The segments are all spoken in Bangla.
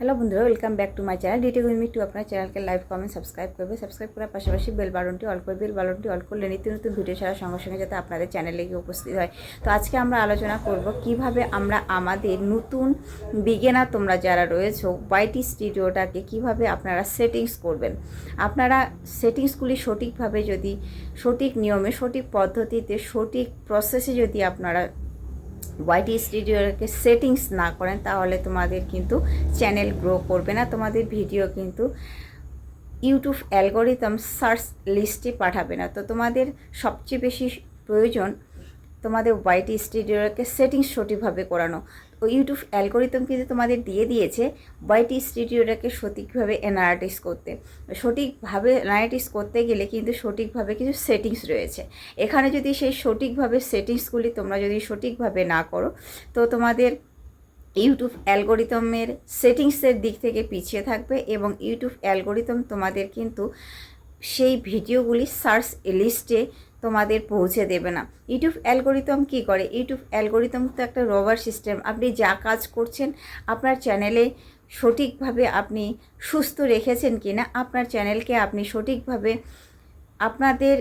হ্যালো বন্ধুরা welcome back to my channel DT উইমি টু আপনার চ্যানেলকে লাইভ কমেন্ট সাবস্ক্রাইব করবে। সাবস্ক্রাইব করার পাশাপাশি বেল বাটনটি অল করে বেল বাটনটি অল করলে নিত্য নতুন ভিডিও ছাড়ার সঙ্গে সঙ্গে যাতে আপনাদের চ্যানেলে গিয়ে উপস্থিত হয়। তো আজকে আমরা আলোচনা করব কীভাবে আমরা আমাদের নতুন বিগেনার তোমরা যারা রয়েছো ওয়াইটি স্টুডিওটাকে কীভাবে আপনারা সেটিংস করবেন। আপনারা সেটিংসগুলি সঠিকভাবে যদি সঠিক নিয়মে, সঠিক পদ্ধতিতে, সঠিক প্রসেসে যদি আপনারা ওয়াইটি স্টুডিওকে সেটিংস না করেন, তাহলে তোমাদের কিন্তু চ্যানেল গ্রো করবে না। তোমাদের ভিডিও কিন্তু ইউটিউব অ্যালগোরিদম সার্চ লিস্টে পাঠাবে না। তো তোমাদের সবচেয়ে বেশি প্রয়োজন তোমাদের ওয়াইটি স্টুডিওকে সেটিংস সঠিকভাবে করানো। ইউটিউব অ্যালগোরিদম কিন্তু তোমাদের দিয়ে দিয়েছে ওয়াইটি স্টুডিওটাকে সঠিকভাবে অ্যানালাইটিস করতে। সঠিকভাবে অ্যানালাইটিস করতে গেলে কিন্তু সঠিকভাবে কিছু সেটিংস রয়েছে। এখানে যদি সেই সঠিকভাবে সেটিংসগুলি তোমরা যদি সঠিকভাবে না করো, তো তোমাদের ইউটিউব অ্যালগোরিদমের সেটিংসের দিক থেকে পিছিয়ে থাকবে এবং ইউটিউব অ্যালগোরিদম তোমাদের কিন্তু সেই ভিডিওগুলি সার্চ লিস্টে তোমাদের পৌঁছে দেবে না। ইউটিউব অ্যালগোরিদম কী করে? ইউটিউব অ্যালগোরিদম তো একটা রবার সিস্টেম। আপনি যা কাজ করছেন, আপনার চ্যানেলে সঠিকভাবে আপনি সুস্থ রেখেছেন কি না আপনার চ্যানেলকে আপনি সঠিকভাবে, আপনাদের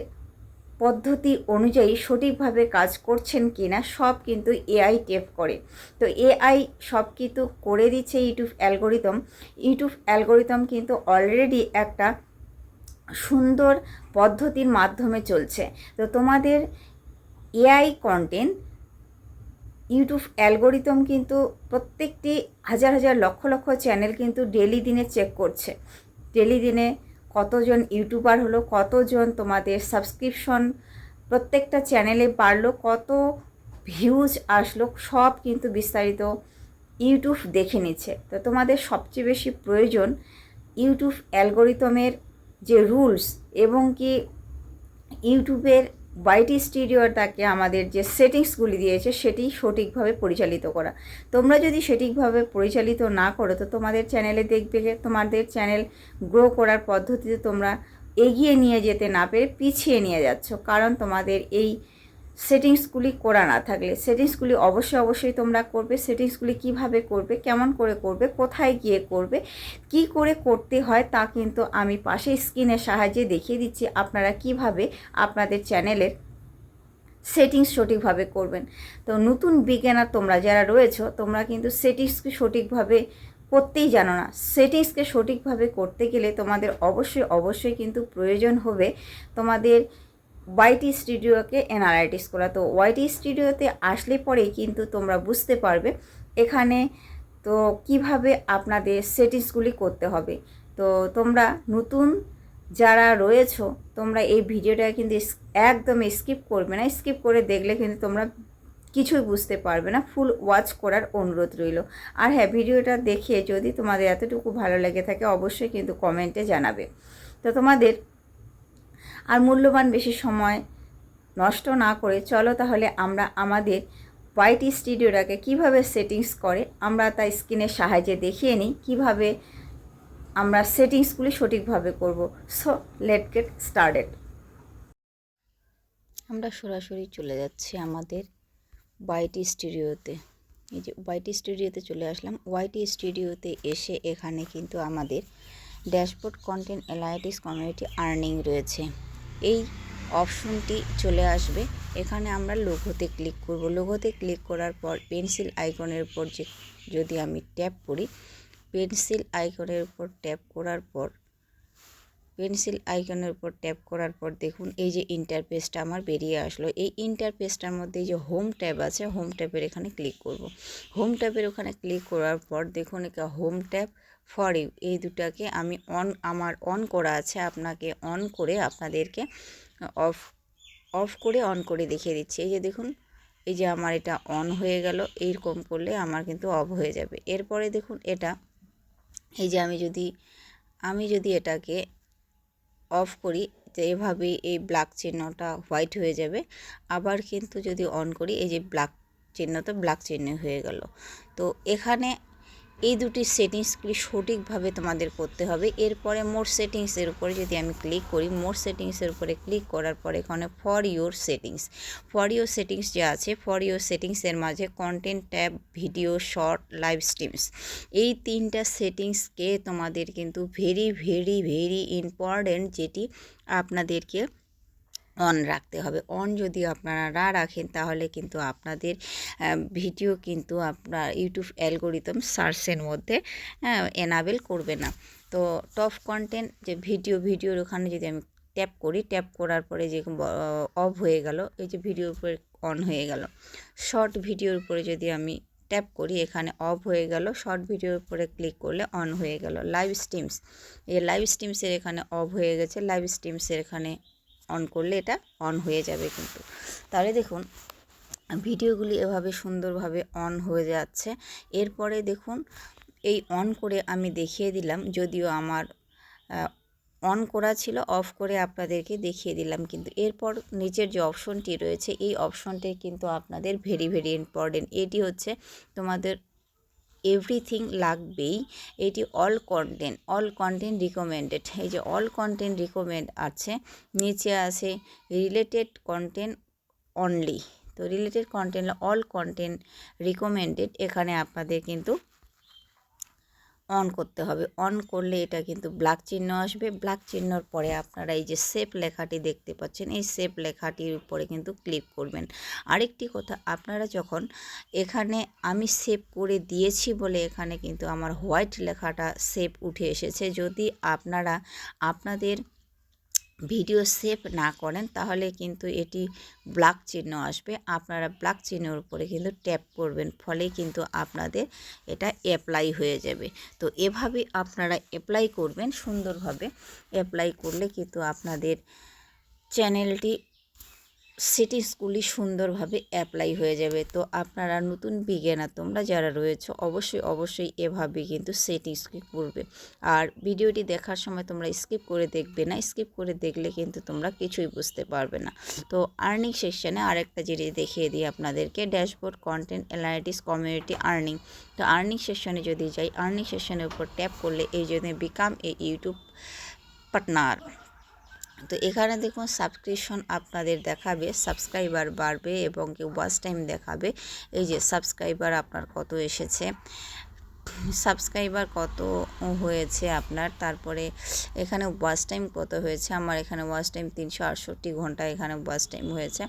পদ্ধতি অনুযায়ী সঠিকভাবে কাজ করছেন কি না সব কিন্তু এআই টেপ করে। তো এআই সব কিন্তু করে দিচ্ছে ইউটিউব অ্যালগোরিদম। ইউটিউব অ্যালগোরিদম কিন্তু অলরেডি একটা সুন্দর পদ্ধতির মাধ্যমে চলছে। তো তোমাদের এআই কন্টেন্ট ইউটিউব অ্যালগোরিদম কিন্তু প্রত্যেকটি হাজার হাজার লক্ষ লক্ষ চ্যানেল কিন্তু ডেলি দিনে চেক করছে। ডেলি দিনে কতজন ইউটিউবার হলো, কতজন তোমাদের সাবস্ক্রিপশন প্রত্যেকটা চ্যানেলে বাড়লো, কত ভিউজ আসলো, সব কিন্তু বিস্তারিত ইউটিউব দেখে নিচ্ছে। তো তোমাদের সবচেয়ে বেশি প্রয়োজন ইউটিউব অ্যালগোরিদমের যে রুলস এবং কি ইউটিউবের বাইটি স্টুডিওর তাকে আমাদের যে সেটিংসগুলি দিয়েছে সেটি সঠিকভাবে পরিচালিত করা। তোমরা যদি সঠিকভাবে পরিচালিত না করো, তো তোমাদের চ্যানেলে দেখবে তোমাদের চ্যানেল গ্রো করার পদ্ধতিতে তোমরা এগিয়ে নিয়ে যেতে না পেরে পিছিয়ে নিয়ে যাচ্ছ। কারণ তোমাদের এই সেটিংসগুলি করা না থাকলে, সেটিংসগুলি অবশ্যই অবশ্যই তোমরা করবে, সেটিংসগুলি কীভাবে করবে, কেমন করে করবে, কোথায় গিয়ে করবে, কি করে করতে হয় তা কিন্তু আমি পাশে স্ক্রিনের সাহায্যে দেখিয়ে দিচ্ছি। আপনারা কীভাবে আপনাদের চ্যানেলের সেটিংস সঠিকভাবে করবেন। তো নতুন বিজ্ঞানার তোমরা যারা রয়েছো, তোমরা কিন্তু সেটিংসকে সঠিকভাবে করতেই জানো না। সেটিংসকে সঠিকভাবে করতে গেলে তোমাদের অবশ্যই অবশ্যই কিন্তু প্রয়োজন হবে তোমাদের ওয়াইটি স্টুডিওকে অ্যানালাইটিস করা তো ওয়াইটি স্টুডিওতে আসলে পরেই কিন্তু তোমরা বুঝতে পারবে এখানে তো কীভাবে আপনাদের সেটিংসগুলি করতে হবে। তো তোমরা নতুন যারা রয়েছো, তোমরা এই ভিডিওটা কিন্তু একদম স্কিপ করবে না। স্কিপ করে দেখলে কিন্তু তোমরা কিছুই বুঝতে পারবে না। ফুল ওয়াচ করার অনুরোধ রইল। আর হ্যাঁ ভিডিওটা দেখে যদি তোমাদের এতটুকু ভালো লেগে থাকে, অবশ্যই কিন্তু কমেন্টে জানাবে। তো তোমাদের আর মূল্যবান বেশি সময় নষ্ট না করে চলো তাহলে আমরা আমাদের ওয়াইটি স্টুডিওটাকে কীভাবে সেটিংস করে, আমরা তা স্ক্রিনের সাহায্যে দেখিয়ে নিই, কীভাবে আমরা সেটিংসগুলি সঠিকভাবে করব। সো লেট গেট স্টার্টেড আমরা সরাসরি চলে যাচ্ছি আমাদের ওয়াইটি স্টুডিওতে এই যে ওয়াইটি স্টুডিওতে চলে আসলাম। ওয়াইটি স্টুডিওতে এসে এখানে কিন্তু আমাদের dashboard content analytics community earning রয়েছে। এই অপশনটি চলে আসবে। এখানে আমরা লোগোতে ক্লিক করব। লোগোতে ক্লিক করার পর পেন্সিল আইকনের উপর যে, যদি আমি ট্যাপ করি পেন্সিল আইকনের উপর ট্যাপ করার পর পেন্সিল আইকনের উপর ট্যাপ করার পর দেখুন, এই যে ইন্টারপেসটা আমার বেরিয়ে আসলো। এই ইন্টারপেসটার মধ্যে যে হোম ট্যাব আছে হোম ট্যাবের এখানে ক্লিক করব। হোম ট্যাবের ওখানে ক্লিক করার পর দেখুন একে হোম ট্যাব ফর ইউ এই দুটাকে আমি অন আমার অন করা আছে, আপনাকে অন করে আপনাদেরকে অফ অফ করে অন করে দেখিয়ে দিচ্ছি। এই যে দেখুন, এই যে আমার এটা অন হয়ে গেল, এইরকম করলে আমার কিন্তু অফ হয়ে যাবে। এরপরে দেখুন এটা, এই যে আমি যদি আমি যদি এটাকে অফ করি, তো এভাবেই এই ব্ল্যাক চিহ্নটা হোয়াইট হয়ে যাবে। আবার কিন্তু যদি অন করি, এই যে ব্ল্যাক চিহ্ন তো ব্ল্যাক চিহ্ন হয়ে গেল। তো এখানে এই দুটি সেটিংসগুলি সঠিকভাবে তোমাদের করতে হবে। এরপরে মোর সেটিংসের উপরে যদি আমি ক্লিক করি মোর সেটিংসের উপরে ক্লিক করার পরে এখানে for your settings for your settings যে আছে ফর ইওর সেটিংসের মাঝে content tab video short live streams এই তিনটা সেটিংসকে তোমাদের কিন্তু ভেরি ভেরি ভেরি ইম্পর্ট্যান্ট যেটি আপনাদেরকে অন রাখতে হবে। অন যদি আপনারা রাখেন, তাহলে কিন্তু আপনাদের ভিডিও কিন্তু আপনার ইউটিউব অ্যালগোরিদম সার্চের মধ্যে এনাবেল করবে না। তো টপ কন্টেন্ট যে ভিডিও, ভিডিওর ওখানে যদি আমি ট্যাপ করি ট্যাপ করার পরে যে অফ হয়ে গেল, এই যে ভিডিওর উপরে অন হয়ে গেল। শর্ট ভিডিওর উপরে যদি আমি ট্যাপ করি, এখানে অফ হয়ে গেল শর্ট ভিডিওর উপরে ক্লিক করলে অন হয়ে গেল। লাইভ স্ট্রিমস এই লাইভ স্ট্রিমসের এখানে অফ হয়ে গেছে। লাইভ স্ট্রিমসের এখানে অন করলে এটা অন হয়ে যাবে কিন্তু। তাহলে দেখুন, ভিডিওগুলি এভাবে সুন্দরভাবে অন হয়ে যাচ্ছে। এরপরে দেখুন, এই অন করে আমি দেখিয়ে দিলাম, যদিও আমার অন করা ছিল, অফ করে আপনাদেরকে দেখিয়ে দিলাম কিন্তু। এরপর নিচের যে অপশনটি রয়েছে, এই অপশনটি কিন্তু আপনাদের ভেরি ভেরি ইম্পর্টেন্ট। এটি হচ্ছে তোমাদের এভরিথিং লাগবেই। এটি all content all content recommended এই যে অল কন্টেন্ট রিকমেন্ড আছে, নিচে আছে রিলেটেড কন্টেন্ট অনলি তো related content all content recommended এখানে আপনাদের কিন্তু অন করতে হবে। অন করলে এটা কিন্তু ব্ল্যাক চিহ্ন আসবে। ব্ল্যাক চিহ্নর পরে আপনারা এই যে সেপ লেখাটি দেখতে পাচ্ছেন, এই সেপ লেখাটির উপরে কিন্তু ক্লিক করবেন। আরেকটি কথা, আপনারা যখন এখানে আমি সেভ করে দিয়েছি বলে এখানে কিন্তু আমার হোয়াইট লেখাটা সেভ উঠে এসেছে। যদি আপনারা আপনাদের ভিডিও সেভ না করেন, তাহলে কিন্তু এটি ব্লাক চিহ্ন আসবে। আপনারা ব্লাক চিহ্নের উপরে কিন্তু ট্যাপ করবেন, ফলে কিন্তু আপনাদের এটা অ্যাপ্লাই হয়ে যাবে। তো এভাবে আপনারা অ্যাপ্লাই করবেন সুন্দরভাবে। অ্যাপ্লাই করলে কিন্তু আপনাদের চ্যানেলটি সেটিংসগুলি সুন্দরভাবে অ্যাপ্লাই হয়ে যাবে। তো আপনারা নতুন বিজ্ঞানা তোমরা যারা রয়েছে, অবশ্যই অবশ্যই এভাবে কিন্তু সেটিংসকে করবে আর ভিডিওটি দেখার সময় তোমরা স্কিপ করে দেখবে না। স্কিপ করে দেখলে কিন্তু তোমরা কিছুই বুঝতে পারবে না। তো আর্নিং সেকশানে আরেকটা জিনিস দেখিয়ে দিই আপনাদেরকে। Dashboard content analytics community earning তো আর্নিং সেকশনে যদি যাই আর্নিং সেকশনের উপর ট্যাপ করলে এই জন্য বিকাম এ ইউটিউব পার্টনার তো এখানে দেখুন সাবস্ক্রিপশন আপনাদের দেখাবে সাবস্ক্রাইবার বাড়বে এবং কেউ ওয়াচ টাইম দেখাবে। এই যে সাবস্ক্রাইবার আপনার কত এসেছে? সাবস্ক্রাইবার কত হয়েছে আপনার? তারপরে এখানে ওয়াচ টাইম কত হয়েছে? আমার এখানে ওয়াচ টাইম তিনশো আটষট্টি ঘণ্টা, এখানে ওয়াচ টাইম হয়েছে।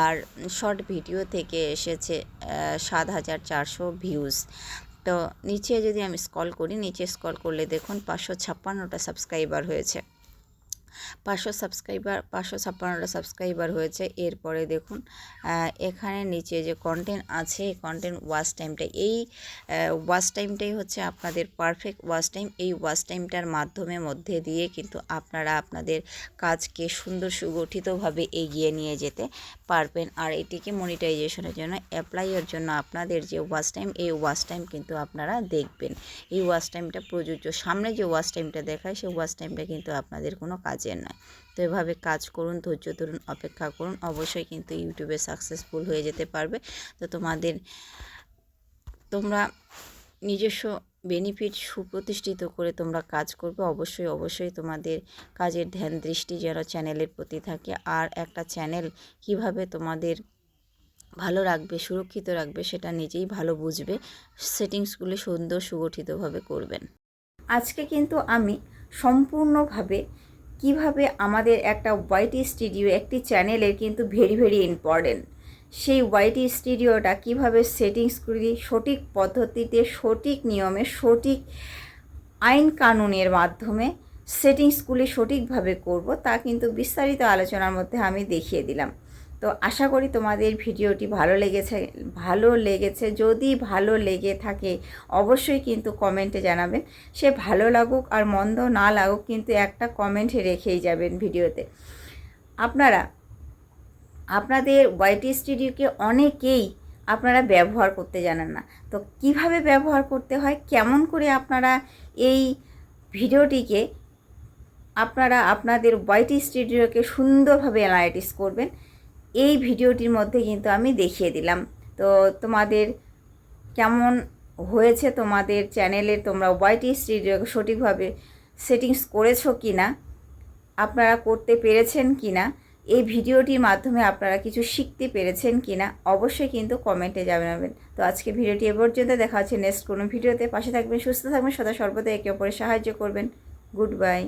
আর শর্ট ভিডিও থেকে এসেছে সাত হাজার চারশো ভিউজ তো নিচে যদি আমি স্কল করি, নিচে স্কল করলে দেখুন পাঁচশো ছাপ্পান্নটা সাবস্ক্রাইবার হয়েছে। পাঁচশো সাবস্ক্রাইবার পাঁচশো ছাপ্পান্নটা সাবস্ক্রাইবার হয়েছে। এরপরে দেখুন এখানে নিচে যে কন্টেন্ট আছে কন্টেন্ট ওয়াচ টাইমটা এই ওয়াচ টাইমটাই হচ্ছে আপনাদের পারফেক্ট ওয়াচ টাইম এই ওয়াচ টাইমটার মাধ্যমে মধ্যে দিয়ে কিন্তু আপনারা আপনাদের কাজকে সুন্দর সুগঠিতভাবে এগিয়ে নিয়ে যেতে পারবেন। আর এটিকে মনিটাইজেশনের জন্য অ্যাপ্লাইয়ের জন্য আপনাদের যে ওয়াচ টাইম এই ওয়াচ টাইম কিন্তু আপনারা দেখবেন। এই ওয়াচ টাইমটা প্রযোজ্য। সামনে যে ওয়াচ টাইমটা দেখায়, সেই ওয়াচ টাইমটা কিন্তু আপনাদের কোনো কাজের নয়। তো এভাবে কাজ করুন, ধৈর্য ধরুন, অপেক্ষা করুন। অবশ্যই কিন্তু ইউটিউবে সাকসেসফুল হয়ে যেতে পারবে। তো তোমাদের, তোমরা নিজস্ব বেনিফিট সুপ্রতিষ্ঠিত করে তোমরা কাজ করবে। অবশ্যই অবশ্যই তোমাদের কাজের ধ্যান, দৃষ্টি যেন চ্যানেলের প্রতি থাকে। আর একটা চ্যানেল কীভাবে তোমাদের ভালো রাখবে, সুরক্ষিত রাখবে, সেটা নিজেই ভালো বুঝবে সেটিংসগুলি সুন্দর সুগঠিতভাবে করবেন। আজকে কিন্তু আমি সম্পূর্ণভাবে কীভাবে আমাদের একটা ওয়াইটি স্টুডিও একটি চ্যানেলের কিন্তু ভেরি ভেরি ইম্পর্টেন্ট সেই ওয়াইটি স্টুডিওটা কীভাবে সেটিংস করি সঠিক পদ্ধতিতে, সঠিক নিয়মে, সঠিক আইন কানুনের মাধ্যমে সেটিংসগুলি সঠিকভাবে করব, তা কিন্তু বিস্তারিত আলোচনার মধ্যে আমি দেখিয়ে দিলাম। তো আশা করি তোমাদের ভিডিওটি ভালো লেগেছে ভালো লেগেছে। যদি ভালো লেগে থাকে, অবশ্যই কিন্তু কমেন্টে জানাবেন সে ভালো লাগুক আর মন্দ না লাগুক কিন্তু একটা কমেন্টে রেখেই যাবেন ভিডিওতে। আপনারা, আপনাদের ওয়াইটি স্টুডিওকে অনেকেই আপনারা ব্যবহার করতে জানেন না। তো কীভাবে ব্যবহার করতে হয়, কেমন করে আপনারা এই ভিডিওটিকে আপনারা, আপনাদের ওয়াইটি স্টুডিওকে সুন্দরভাবে অ্যানালাইটিস করবেন এই ভিডিওটির মধ্যে কিন্তু আমি দেখিয়ে দিলাম। তো তোমাদের কেমন হয়েছে তোমাদের চ্যানেলে? তোমরা ওয়াইটি স্টুডিও সঠিকভাবে সেটিংস করেছ কি না আপনারা করতে পেরেছেন কি না এই ভিডিওটির মাধ্যমে আপনারা কিছু শিখতে পেরেছেন কি না অবশ্যই কিন্তু কমেন্টে জানাবেন। তো আজকে ভিডিওটি এ পর্যন্ত। দেখা হচ্ছে নেক্সট কোনো ভিডিওতে। পাশে থাকবেন, সুস্থ থাকবেন, সদা সর্বদা একে অপরের সাহায্য করবেন। Good bye